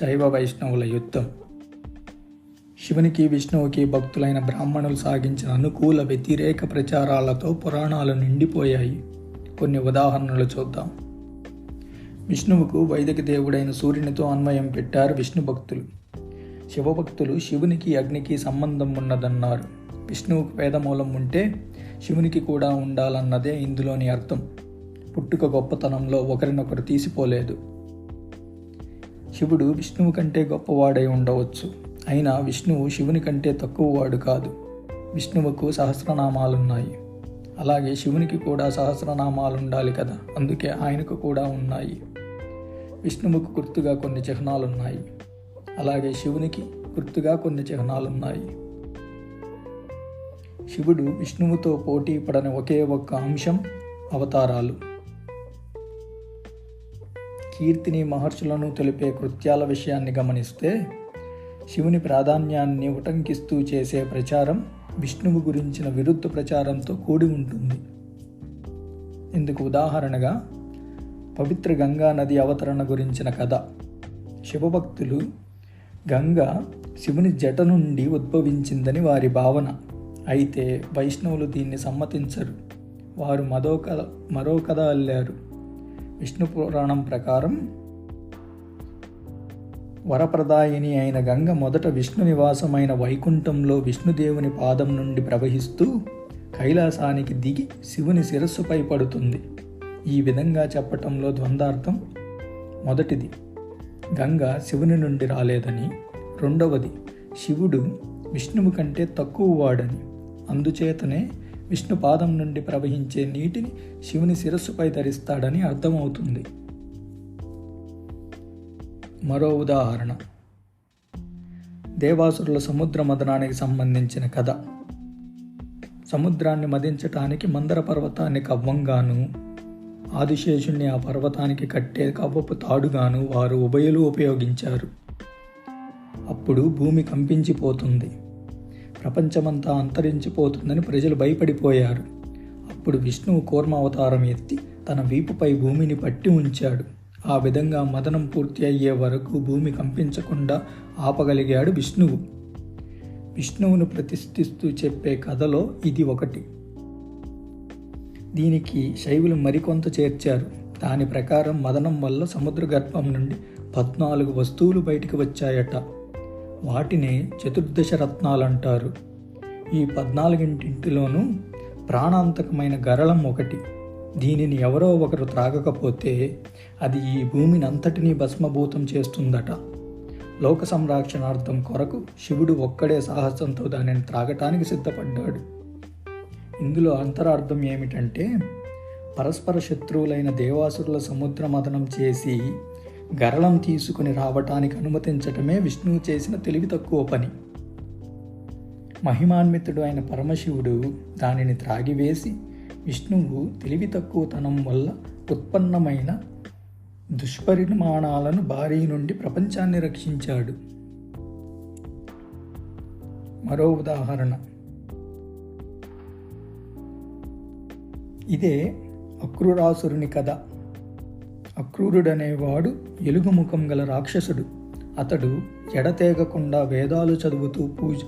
శైవ వైష్ణవుల యుద్ధం. శివునికి విష్ణువుకి భక్తులైన బ్రాహ్మణులు సాగించిన అనుకూల వ్యతిరేక ప్రచారాలతో పురాణాలు నిండిపోయాయి. కొన్ని ఉదాహరణలు చూద్దాం. విష్ణువుకు వైదిక దేవుడైన సూర్యునితో అన్వయం పెట్టారు విష్ణు భక్తులు. శివభక్తులు శివునికి అగ్నికి సంబంధం ఉన్నదన్నారు. విష్ణువుకు వేదమూలం ఉంటే శివునికి కూడా ఉండాలన్నదే ఇందులోని అర్థం. పుట్టుక గొప్పతనంలో ఒకరినొకరు తీసిపోలేదు. శివుడు విష్ణువు కంటే గొప్పవాడై ఉండవచ్చు. అయినా విష్ణువు శివుని కంటే తక్కువవాడు కాదు. విష్ణువుకు సహస్రనామాలున్నాయి. అలాగే శివునికి కూడా సహస్రనామాలు ఉండాలి కదా. అందుకే ఆయనకు కూడా ఉన్నాయి. విష్ణువుకు గుర్తుగా కొన్ని చిహ్నాలున్నాయి. అలాగే శివునికి గుర్తుగా కొన్ని చిహ్నాలున్నాయి. శివుడు విష్ణువుతో పోటీ పడని ఒకే ఒక్క అంశం అవతారాలు. కీర్తిని మహర్షులను తెలిపే కృత్యాల విషయాన్ని గమనిస్తే శివుని ప్రాధాన్యాన్ని ఉటంకిస్తూ చేసే ప్రచారం విష్ణువు గురించిన విరుద్ధ ప్రచారంతో కూడి ఉంటుంది. ఇందుకు ఉదాహరణగా పవిత్ర గంగా నది అవతరణ గురించిన కథ. శివభక్తులు గంగ శివుని జట నుండి ఉద్భవించిందని వారి భావన. అయితే వైష్ణవులు దీన్ని సమ్మతించరు. వారు మరో కథ మరో కథ అల్లారు. విష్ణు పురాణం ప్రకారం వరప్రదాయిని అయిన గంగ మొదట విష్ణు నివాసమైన వైకుంఠంలో విష్ణుదేవుని పాదం నుండి ప్రవహిస్తూ కైలాసానికి దిగి శివుని శిరస్సుపై పడుతుంది. ఈ విధంగా చెప్పటంలో ద్వందార్థం మొదటిది గంగ శివుని నుండి రాలేదని. రెండవది శివుడు విష్ణువు కంటే తక్కువ వాడని అందుచేతనే విష్ణు పాదం నుండి ప్రవహించే నీటిని శివుని శిరస్సుపై ధరిస్తాడని అర్థమవుతుంది. మరో ఉదాహరణ. దేవాసురుల సముద్ర మదనానికి సంబంధించిన కథ. సముద్రాన్ని మదించటానికి మందర పర్వతాన్ని కవ్వంగాను ఆదిశేషుణ్ణి ఆ పర్వతానికి కట్టే కవ్వపు తాడుగాను వారు ఉభయలు ఉపయోగించారు. అప్పుడు భూమి కంపించిపోతుంది. ప్రపంచమంతా అంతరించిపోతుందని ప్రజలు భయపడిపోయారు. అప్పుడు విష్ణువు కూర్మావతారం ఎత్తి తన వీపుపై భూమిని పట్టి ఉంచాడు. ఆ విధంగా మదనం పూర్తి అయ్యే వరకు భూమి కంపించకుండా ఆపగలిగాడు విష్ణువు. విష్ణువును ప్రతిష్ఠిస్తూ చెప్పే కథలో ఇది ఒకటి. దీనికి శైవులు మరికొంత చేర్చారు. దాని ప్రకారం మదనం వల్ల సముద్ర గర్భం నుండి పద్నాలుగు వస్తువులు బయటికి వచ్చాయట. వాటినే చతుర్దశ రత్నాలు అంటారు ఈ పద్నాలుగింటింటిలోనూ ప్రాణాంతకమైన గరళం ఒకటి. దీనిని ఎవరో ఒకరు త్రాగకపోతే అది ఈ భూమిని అంతటినీ భస్మభూతం చేస్తుందట. లోక సంరక్షణార్థం కొరకు శివుడు ఒక్కడే సాహసంతో దానిని త్రాగటానికి సిద్ధపడ్డాడు. ఇందులో అంతరార్థం ఏమిటంటే పరస్పర శత్రువులైన దేవాసురుల సముద్ర మదనం చేసి గరళం తీసుకుని రావటానికి అనుమతించటమే విష్ణువు చేసిన తెలివి తక్కువ పని. మహిమాన్వితుడు అయిన పరమశివుడు దానిని త్రాగివేసి విష్ణువు తెలివి తక్కువతనం వల్ల ఉత్పన్నమైన దుష్పరిమాణాలను భారీ నుండి ప్రపంచాన్ని రక్షించాడు. మరో ఉదాహరణ. ఇదే అక్రూరాసురుని కథ. అక్రూరుడనేవాడు ఎలుగుముఖం గల రాక్షసుడు. అతడు ఎడతేగకుండా వేదాలు చదువుతూ పూజ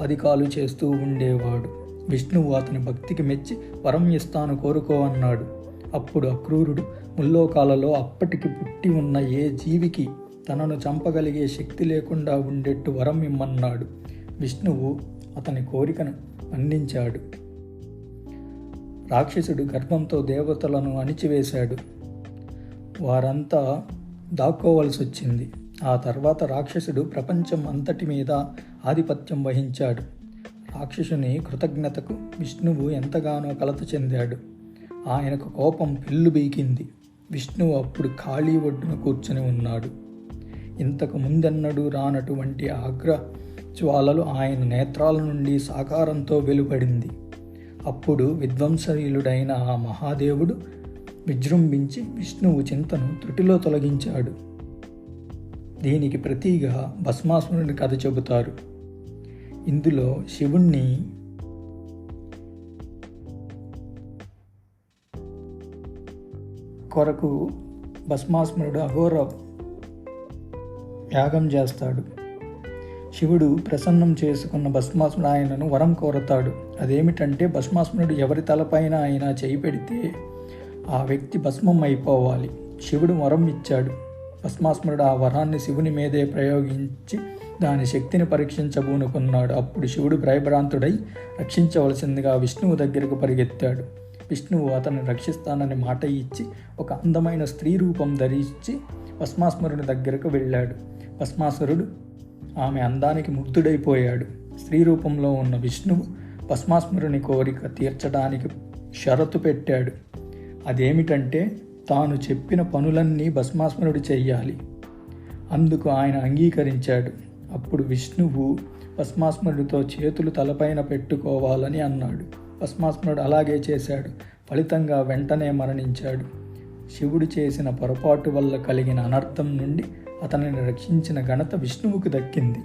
అధికాలు చేస్తూ ఉండేవాడు. విష్ణువు అతని భక్తికి మెచ్చి వరం ఇస్తాను కోరుకో అన్నాడు. అప్పుడు అక్రూరుడు ముల్లోకాలలో అప్పటికి పుట్టి ఉన్న ఏ జీవికి తనను చంపగలిగే శక్తి లేకుండా ఉండేట్టు వరం ఇమ్మన్నాడు. విష్ణువు అతని కోరికను అందించాడు రాక్షసుడు గర్భంతో దేవతలను అణిచివేశాడు. వారంతా దాక్కోవలసి వచ్చింది. ఆ తర్వాత రాక్షసుడు ప్రపంచం అంతటి మీద ఆధిపత్యం వహించాడు. రాక్షసుని కృతజ్ఞతకు విష్ణువు ఎంతగానో కలత చెందాడు. ఆయనకు కోపం పిల్లు బీకింది. విష్ణువు అప్పుడు ఖాళీ ఒడ్డున కూర్చొని ఉన్నాడు. ఇంతకు ముందెన్నడూ రానటువంటి ఆగ్ర జ్వాలలు ఆయన నేత్రాల నుండి సాకారంతో వెలువడింది. అప్పుడు విధ్వంసశీలుడైన ఆ మహాదేవుడు విజృంభించి విష్ణువు చింతను త్రుటిలో తొలగించాడు. దీనికి ప్రతీగా భస్మాసురుని కథ చెబుతారు. ఇందులో శివుణ్ణి కొరకు భస్మాసురుడు అఘోర యాగం చేస్తాడు. శివుడు ప్రసన్నం చేసుకున్న భస్మాసుడు ఆయనను వరం కోరతాడు. అదేమిటంటే భస్మాసునుడు ఎవరి తలపైన అయినా చేయి పెడితే ఆ వ్యక్తి భస్మం అయిపోవాలి శివుడు వరం ఇచ్చాడు. భస్మాస్మరుడు ఆ వరాన్ని శివుని మీదే ప్రయోగించి దాని శక్తిని పరీక్షించబూనుకున్నాడు. అప్పుడు శివుడు భయభ్రాంతుడై రక్షించవలసిందిగా విష్ణువు దగ్గరకు పరిగెత్తాడు. విష్ణువు అతన్ని రక్షిస్తానని మాట ఇచ్చి ఒక అందమైన స్త్రీ రూపం ధరించి భస్మాస్మరుని దగ్గరకు వెళ్ళాడు. భస్మాసురుడు ఆమె అందానికి ముగ్ధుడైపోయాడు. స్త్రీ రూపంలో ఉన్న విష్ణువు భస్మాస్మరుని కోరిక తీర్చడానికి షరతు పెట్టాడు. అదేమిటంటే తాను చెప్పిన పనులన్నీ భస్మాస్మరుడు చెయ్యాలి. అందుకు ఆయన అంగీకరించాడు. అప్పుడు విష్ణువు భస్మాస్మరుడితో చేతులు తలపైన పెట్టుకోవాలని అన్నాడు. భస్మాస్మరుడు అలాగే చేశాడు. ఫలితంగా వెంటనే మరణించాడు. శివుడు చేసిన పొరపాటు వల్ల కలిగిన అనర్థం నుండి అతనిని రక్షించిన ఘనత విష్ణువుకు దక్కింది.